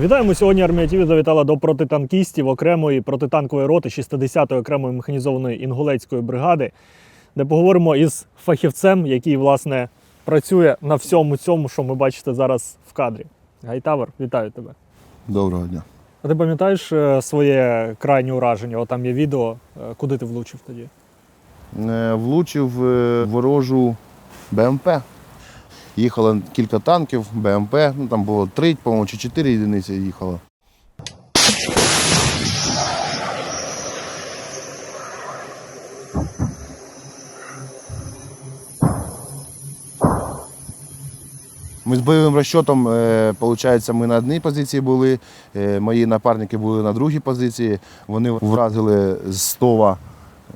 Вітаємо сьогодні. Армія ТІВІ завітала до протитанкістів окремої протитанкової роти 60-ї окремої механізованої інгулецької бригади, де поговоримо із фахівцем, який власне працює на всьому цьому, що ми бачите зараз в кадрі. Гайтавер, вітаю тебе. Доброго дня. А ти пам'ятаєш е, своє крайнє ураження? О, там є відео, е, куди ти влучив тоді? Е, Влучив е, ворожу БМП. Їхало кілька танків, БМП, ну там було три, по-моєму, чи чотири єдиниці їхало. Ми з бойовим розчотом, е, виходить, ми на одній позиції були, е, мої напарники були на другій позиції. Вони вразили з стова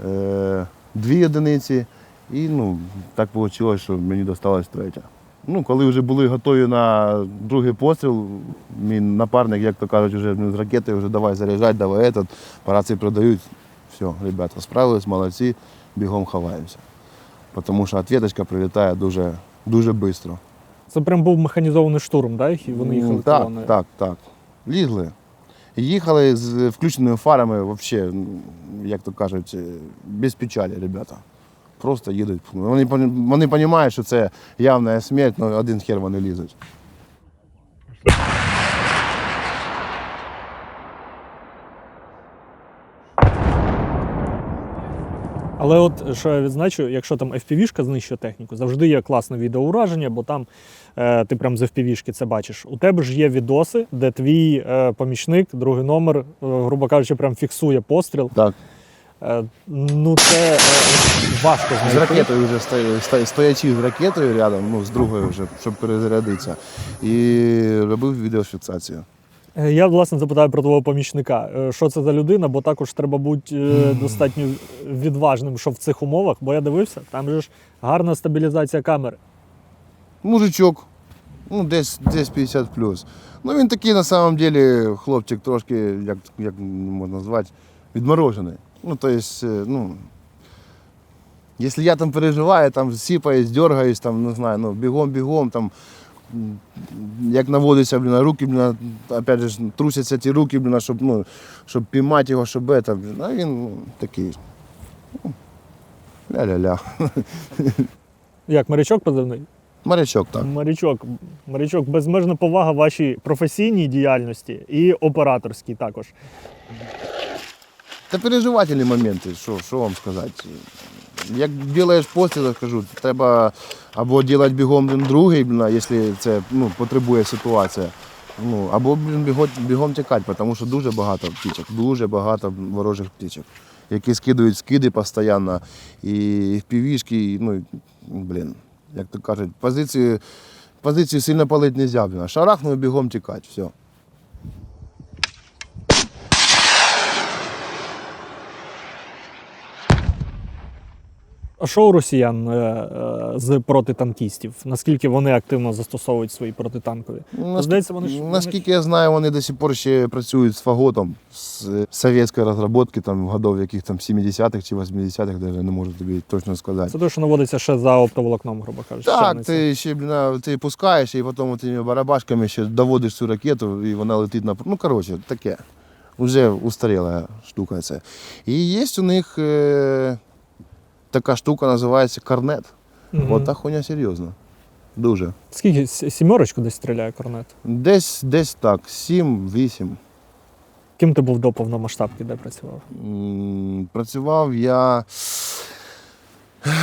е, дві одиниці, і ну, так вийшло, що мені досталась третя. Ну, коли вже були готові на другий постріл, мій напарник, як то кажуть, вже з ракети вже давай заряджати, давай этот, по рації продають. Все, ребята, справились, молодці, бігом ховаємося. Тому що відвіточка прилітає дуже, дуже швидко. Це прям був механізований штурм, да? і вони їхали Ну, так, колоною? так, так. Лізли. Їхали з включеними фарами, взагалі, як то кажуть, е, без печалі, ребята. Просто їдуть. Вони, вони розуміють, що це явна смерть, але один хер вони лізуть. Але от що я відзначу, якщо там FPV-шка знищує техніку, завжди є класне відеоураження, бо там е, ти прям з FPV-шки це бачиш. У тебе ж є відоси, де твій е, помічник, другий номер, е, грубо кажучи, прям фіксує постріл. Так. Е, ну це е, важко З ракетою вже сто- сто- стоячи з ракетою рядом, ну, з другою вже, щоб перезарядитися. І робив відеофіксацію. Е, Я власне запитаю про твого помічника. Що це за людина, бо також треба бути достатньо відважним, що в цих умовах, бо я дивився, там же ж гарна стабілізація камери. Мужичок, ну десь, десь 50 плюс. Ну він такий на самом деле хлопчик трошки, як, як можна назвати, відморожений. Ну, то есть, е, ну, якщо я там переживаю, там сіпаюсь, дергаюсь, там, не знаю, ну, бігом-бігом, там, як наводиться, блін, руки, блін, опять же, трусяться ті руки, блін, щоб, ну, щоб піймати його, щоб это, блін, а він ну, такий. ну, Ля-ля-ля. Як морячок позивний? Морячок так. Морячок, морячок, безмежна повага вашій професійній діяльності і операторській також. Та переживательні моменти, що, що вам сказати. Як робиш постріл, я кажу, треба або робити бігом другий, якщо це ну, потребує ситуація. Ну, або бігом, бігом тікати, тому що дуже багато птічок, дуже багато ворожих птічок, які скидують скиди постійно, і півішки, і, ну, блін, як то кажуть, позицію, позицію сильно палити не можна. Шарахнув бігом тікати, все. А що у росіян е, е, з протитанкістів? Наскільки вони активно застосовують свої протитанкові? Ну, Здається, вони ж- вони Наскільки я знаю, вони до сих пор ще працюють з фаготом з е, совєтської розробки, там годов яких там 70-х чи 80-х, навіть не можу тобі точно сказати. Це те, що наводиться ще за оптоволокном, грубо кажучи. Так, ти ще блін, ти пускаєш і потім тими барабашками ще доводиш цю ракету, і вона летить на. Ну, коротше, таке. Вже устаріла штука це. І є у них е, така штука, називається корнет. Мгм. От та хуйня серйозна. Дуже. Скільки сімерочку десь стріляє корнет? Десь, десь так, 7-8. Ким ти був до повномасштабки, де працював? М, Працював я.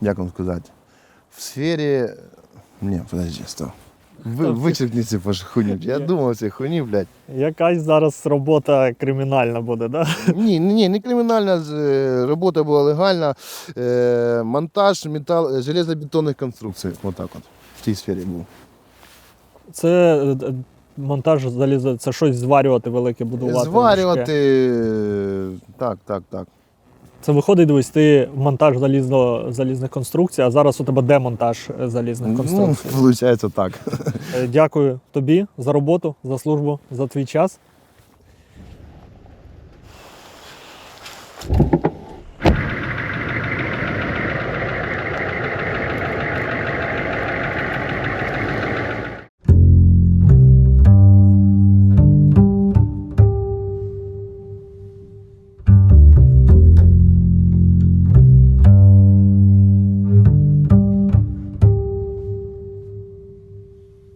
Як вам сказати? В сфері. Ні, подожди, стоп. Ви, вичеркни ці пож- Я думав ці хуйні, блядь. Якась зараз робота кримінальна буде, да? Ні, ні, не кримінальна е, робота була легальна. Е, монтаж метал, железобетонних конструкцій. Отак от. В цій сфері був. Це е, монтаж заліза, це щось зварювати велике, будувати. Зварювати. е, Так, так, так. Це виходить, дивись, ти монтаж залізно, залізних конструкцій, а зараз у тебе демонтаж е, залізних Ну, конструкцій. виходить так. Е, Дякую тобі за роботу, за службу, за твій час.